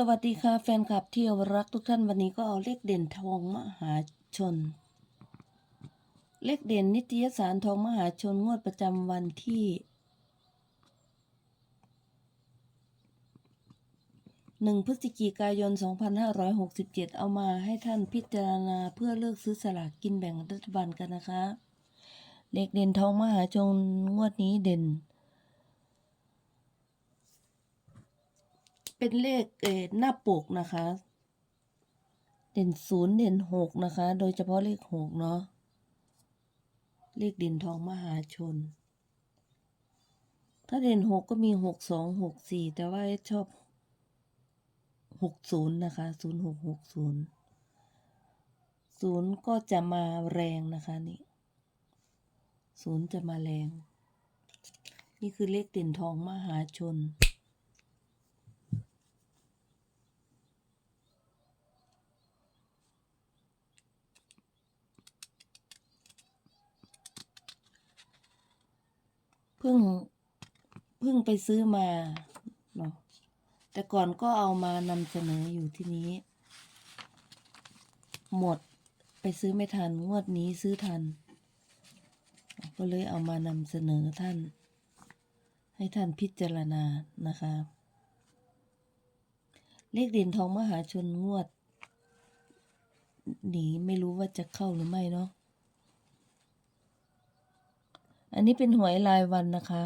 สวัสดีค่ะแฟนคลับที่รักทุกท่านวันนี้ก็เอาเลขเด่นทองมหาชน เลขเด่นนิตยสารทองมหาชนงวดประจำวันที่หนึ่งพฤศจิกายน 2567 เอามาให้ท่านพิจารณาเพื่อเลือกซื้อสลากกินแบ่งรัฐบาลกันนะคะ เลขเด่นทองมหาชนงวดนี้เด่น เป็นเลขเอหน้าปกนะคะ เด่นศูนย์เด่นหกนะคะ โดยเฉพาะเลขหกเนาะเลขเด่นทองมหาชน ถ้าเด่นหกก็มีหกสองหกสี่แต่ว่าชอบหกศูนย์นะคะศูนย์หกหกศูนย์ศูนย์ก็จะมาแรงนะคะนี่ศูนย์จะมาแรง นี่คือเลขเด่นทองมหาชน พิ่งเพิ่งไปซื้อมาเนาะแต่ก่อนก็เอามานำเสนออยู่ที่นี้ หมดไปซื้อไม่ทัน งวดนี้ซื้อทัน ก็เลยเอามานำเสนอท่าน ให้ท่านพิจารณานะคะ เลขเด่นทองมหาชนงวดนี้ไม่รู้ว่าจะเข้าหรือไม่เนาะ อันนี้เป็นหวยรายวันนะคะ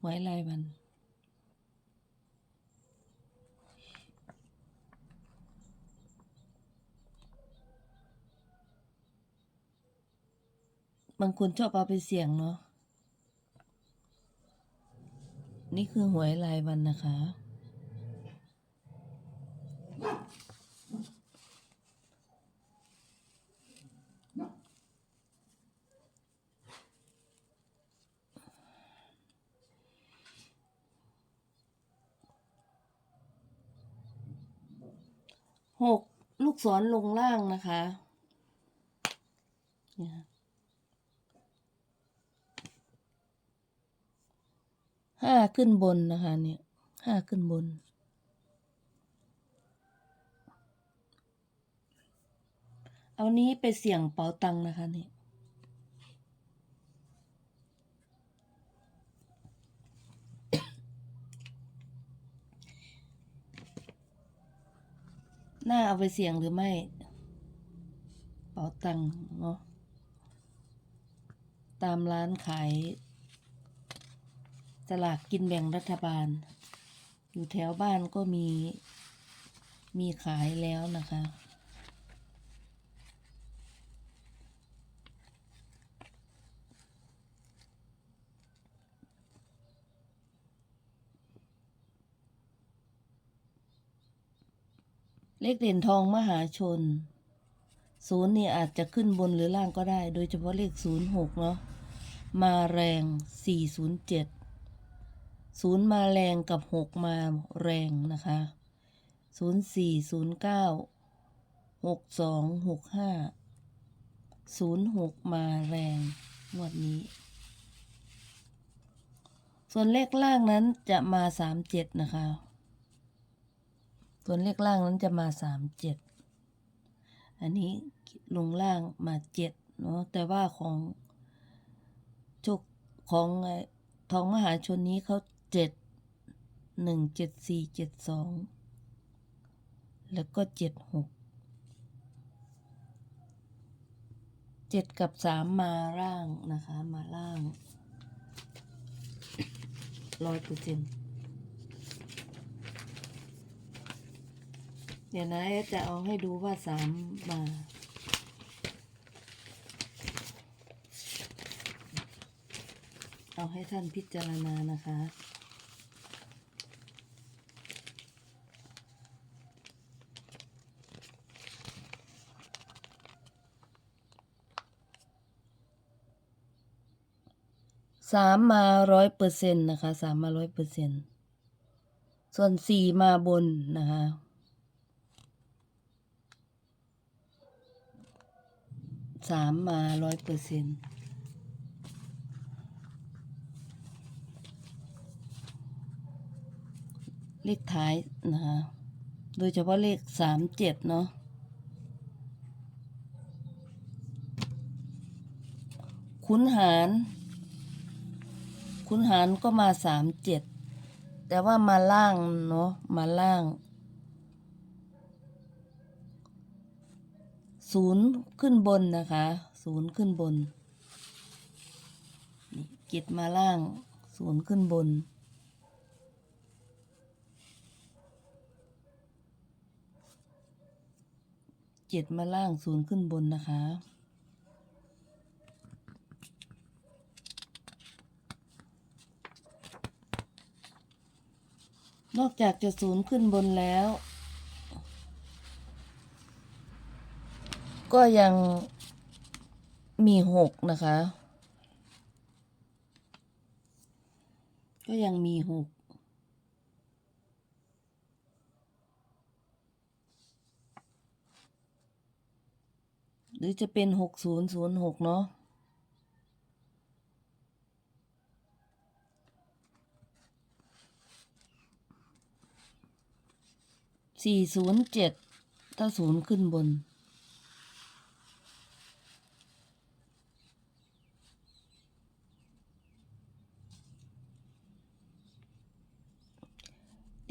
หวยรายวัน บางคนชอบเอาไปเสี่ยงเนาะ นี่คือหวยรายวันนะคะ หกลูกศรลงล่างนะคะเนี่ยห้าขึ้นบนนะคะเนี่ยห้าขึ้นบน เอานี้ไปเสี่ยงเป๋าตังนะคะเนี่ย น่าเอาไปเสี่ยงหรือไม่ เป๋าตังค์เนาะ ตามร้านขายสลากกินแบ่งรัฐบาล อยู่แถวบ้านก็มี มีขายแล้วนะคะ เลขเด่นทองมหาชนศูนย์นี่อาจจะขึ้นบนหรือล่างก็ได้ โดยเฉพาะเลขศูนย์หกเนาะมาแรงสี่ศูนย์เจ็ดศูนย์มาแรงกับหกมาแรงนะคะศูนย์สี่ศูนย์เก้าหกสองหกห้าศูนย์หกมาแรงงวดนี้ ส่วนเลขล่างนั้นจะมาสามเจ็ดนะคะ ส่วนเลขล่างนั้นจะมาสามเจ็ดอันนี้ลงล่างมาเจ็ดเนาะแต่ว่าของโชคของไอ้ทองมหาชนนี้เขาเจ็ดหนึ่งเจ็ดสี่เจ็ดสองแล้วก็เจ็ดหกเจ็ดกับสามมาล่างนะคะ มาล่างร้อยเปอร์เซ็นต์ เดี๋ยวนะจะเอาให้ดูว่าสามมาเอาให้ท่านพิจารณานะคะสามมาร้อยเปอร์เซ็นต์นะคะสามมาร้อยเปอร์เซ็นต์ส่วนสี่มาบนนะคะ สามมาร้อยเปอร์เซ็นต์เลขท้ายนะคะโดยเฉพาะเลขสามเจ็ดเนาะคุณหารคุณหารก็มาสามเจ็ดแต่ว่ามาล่างเนาะมาล่าง ศูนย์ขึ้นบนนะคะศูนย์ขึ้นบนนี่กิจมาล่างศูนย์ขึ้นบน เจ็ดมาล่างศูนย์ขึ้นบนนะคะนอกจากจะศูนย์ขึ้นบนแล้ว ก็ยังมีหกนะคะ ก็ยังมีหกหรือจะเป็นหกศูนย์ศูนย์หกเนาะสี่ศูนย์เจ็ดถ้าศูนย์ขึ้นบน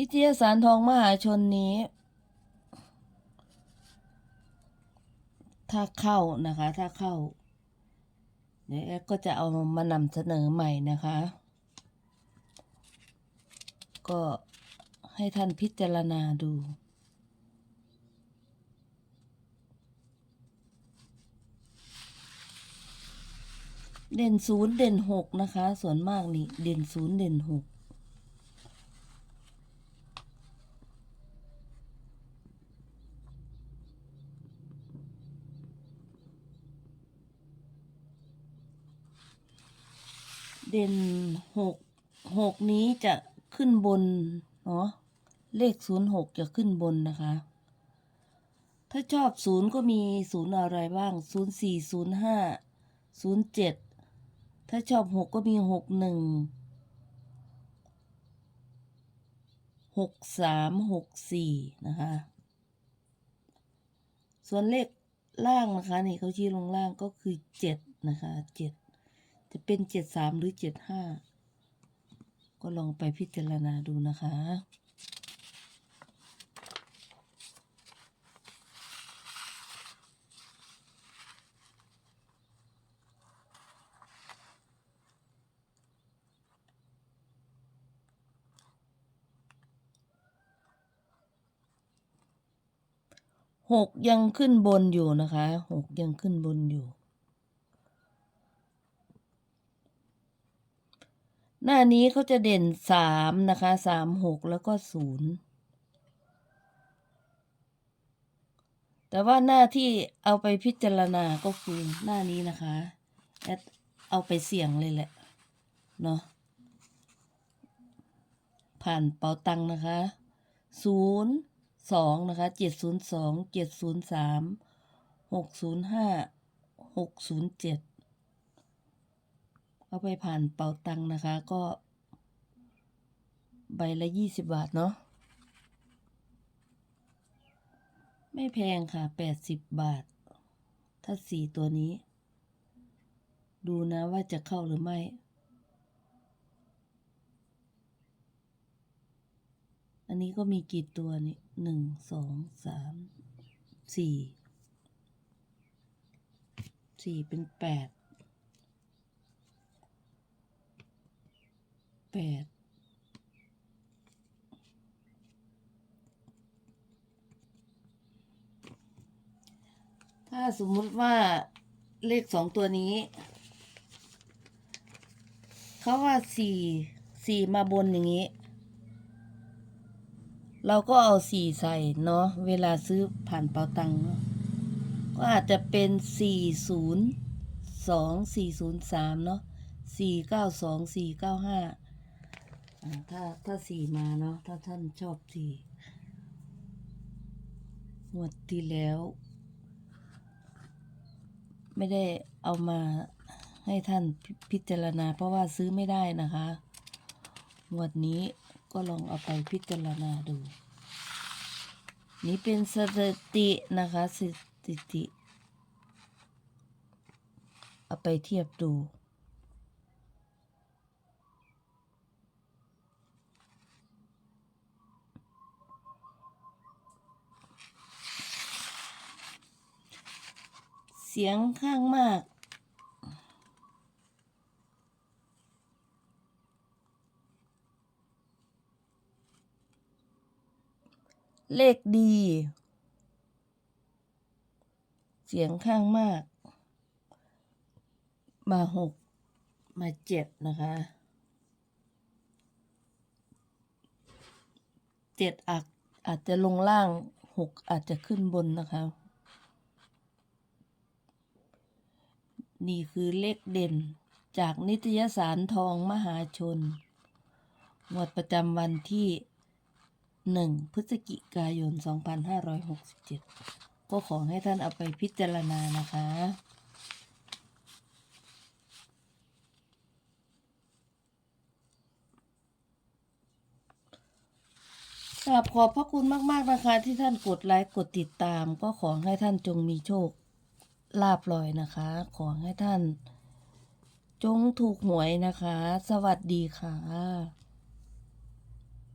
นิตยสารทองมหาชนนี้ ถ้าเข้านะคะ ถ้าเข้า เดี๋ยวแอก็จะเอามานำเสนอใหม่นะคะ ก็ให้ท่านพิจารณาดูเด่นศูนย์เด่นหกนะคะ ส่วนมากนี่ เด่นศูนย์เด่นหก เด่นหกหกนี้จะขึ้นบนเนาะเลขศูนย์หกจะขึ้นบนนะคะ ถ้าชอบศูนย์ก็มีศูนย์อะไรบ้างศูนย์สี่ศูนย์ห้าศูนย์เจ็ดถ้าชอบหกก็มีหกหนึ่งหกสามหกสี่นะคะ ส่วนเลขล่างนะคะนี่เขาชี้ลงล่างก็คือเจ็ดนะคะเจ็ด จะเป็นเจ็ดสามหรือเจ็ดห้าก็ลองไปพิจารณาดูนะคะ หกยังขึ้นบนอยู่นะคะ หกยังขึ้นบนอยู่ หน้านี้เขาจะเด่นสามนะคะสามหกแล้วก็ศูนย์แต่ว่าหน้าที่เอาไปพิจารณาก็คือหน้านี้นะคะแอดเอาไปเสี่ยงเลยแหละ เนาะผ่านเป๋าตังนะคะศูนย์สองนะคะเจ็ดศูนย์สองเจ็ดศูนย์สามหกศูนย์ห้าหกศูนย์เจ็ด เอาไปผ่านเป๋าตังนะคะ ก็ใบละยี่สิบบาทเนาะไม่แพงค่ะแปดสิบบาท ถ้าสี่ตัวนี้ ดูนะว่าจะเข้าหรือไม่ อันนี้ก็มีกี่ตัวนี่หนึ่งสองสามสี่สี่เป็นแปด แปดถ้าสมมุติว่าเลขสองตัวนี้ เขาว่าสี่สี่มาบนอย่างนี้ เราก็เอาสี่ใส่เนาะเวลาซื้อผ่านเป๋าตังเนาะก็อาจจะเป็นสี่ศูนย์สองสี่ศูนย์สามเนาะสี่เก้าสองสี่เก้าห้า ถ้าถ้าสี่มาเนาะถ้าท่านชอบสี่งวดที่แล้ว ไม่ได้เอามาให้ท่านพิจารณา เพราะว่าซื้อไม่ได้นะคะงวดนี้ก็ลองเอาไปพิจารณาดู นี่เป็นสถิตินะคะสถิติ เอาไปเทียบดู เสียงข้างมาก เลขดี เสียงข้างมาก มาหกมาเจ็ดนะคะเจ็ดอาจอาจจะลงล่างหกอาจจะขึ้นบนนะคะ นี่คือเลขเด่นจากนิตยสารทองมหาชนงวดประจำวันที่ 1 พฤศจิกายน 2567 ก็ขอให้ท่านเอาไปพิจารณานะคะ กราบขอบพระคุณมาก ๆ นะคะ ที่ท่านกดไลค์ กดติดตาม ก็ขอให้ท่านจงมีโชค ลาบลอยนะคะ ขอให้ท่าน จงถูกหวยนะคะ สวัสดีค่ะ